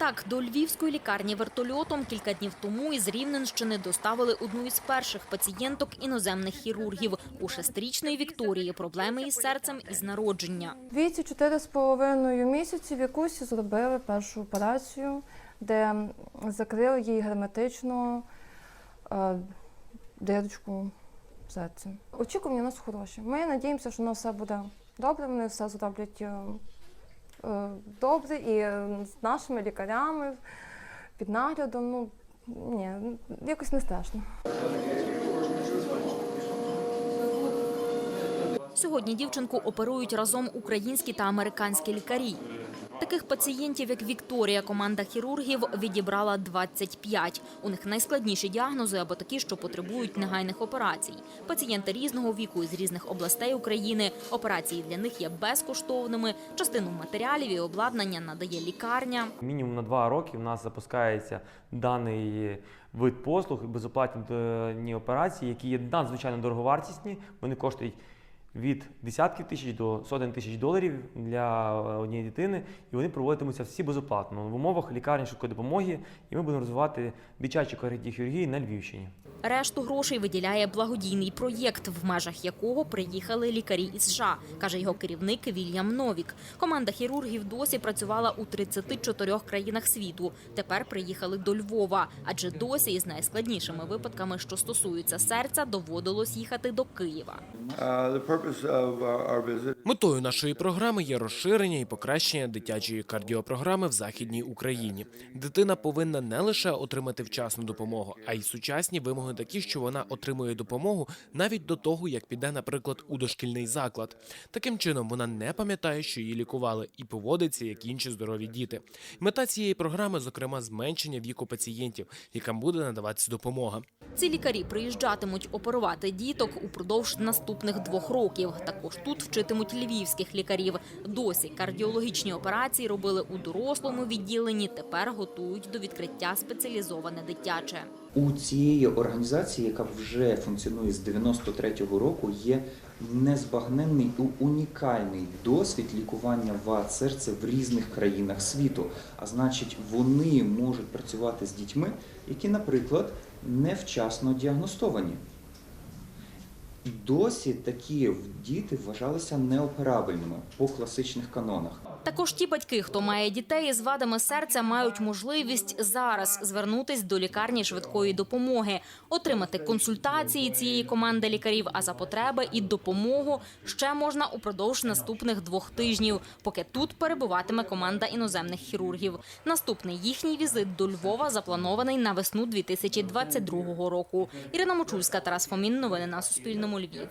Так, до львівської лікарні вертольотом кілька днів тому із Рівненщини доставили одну із перших пацієнток іноземних хірургів. У шестирічної Вікторії проблеми із серцем із народження. Віці чотири з половиною місяців якусь зробили першу операцію, де закрили їй герметично е, дирочку в. Очікування у нас хороші. Ми надіємося, що у нас все буде добре, вони все зроблять е, добре і е, з нашими лікарями під наглядом. Ну, ні, якось не страшно. Сьогодні дівчинку оперують разом українські та американські лікарі. Таких пацієнтів, як Вікторія, команда хірургів відібрала 25. У них найскладніші діагнози або такі, що потребують негайних операцій. Пацієнти різного віку із різних областей України. Операції для них є безкоштовними. Частину матеріалів і обладнання надає лікарня. Мінімум на два роки в нас запускається даний вид послуг, безоплатні операції, які є надзвичайно дороговартісні. Вони коштують від десятків тисяч до сотень тисяч доларів для однієї дитини, і вони проводитимуться всі безоплатно в умовах лікарні швидкої допомоги. І ми будемо розвивати дитячі кардіохірургії на Львівщині. Решту грошей виділяє благодійний проєкт, в межах якого приїхали лікарі із США, каже його керівник Вільям Новік. Команда хірургів досі працювала у 34 країнах світу. Тепер приїхали до Львова, адже досі із найскладнішими випадками, що стосуються серця, доводилось їхати до Києва. Uh, Метою нашої програми є розширення і покращення дитячої кардіопрограми в західній Україні. Дитина повинна не лише отримати вчасну допомогу, а й сучасні вимоги такі, що вона отримує допомогу навіть до того, як піде, наприклад, у дошкільний заклад. Таким чином вона не пам'ятає, що її лікували, і поводиться як інші здорові діти. Мета цієї програми, зокрема, зменшення віку пацієнтів, яким буде надаватися допомога. Ці лікарі приїжджатимуть оперувати діток упродовж наступних двох років. Також тут вчитимуть львівських лікарів. Досі кардіологічні операції робили у дорослому відділенні. Тепер готують до відкриття спеціалізоване дитяче. У цієї організації, яка вже функціонує з 93-го року, є незбагненний і унікальний досвід лікування вад серця в різних країнах світу. А значить, вони можуть працювати з дітьми, які, наприклад, невчасно діагностовані. Досі такі діти вважалися неоперабельними по класичних канонах. Також ті батьки, хто має дітей із вадами серця, мають можливість зараз звернутись до лікарні швидкої допомоги, отримати консультації цієї команди лікарів, а за потреби і допомогу ще можна упродовж наступних двох тижнів, поки тут перебуватиме команда іноземних хірургів. Наступний їхній візит до Львова запланований на весну 2022 року. Ірина Мочульська, Тарас Фомін. Новини на Суспільному. Львів.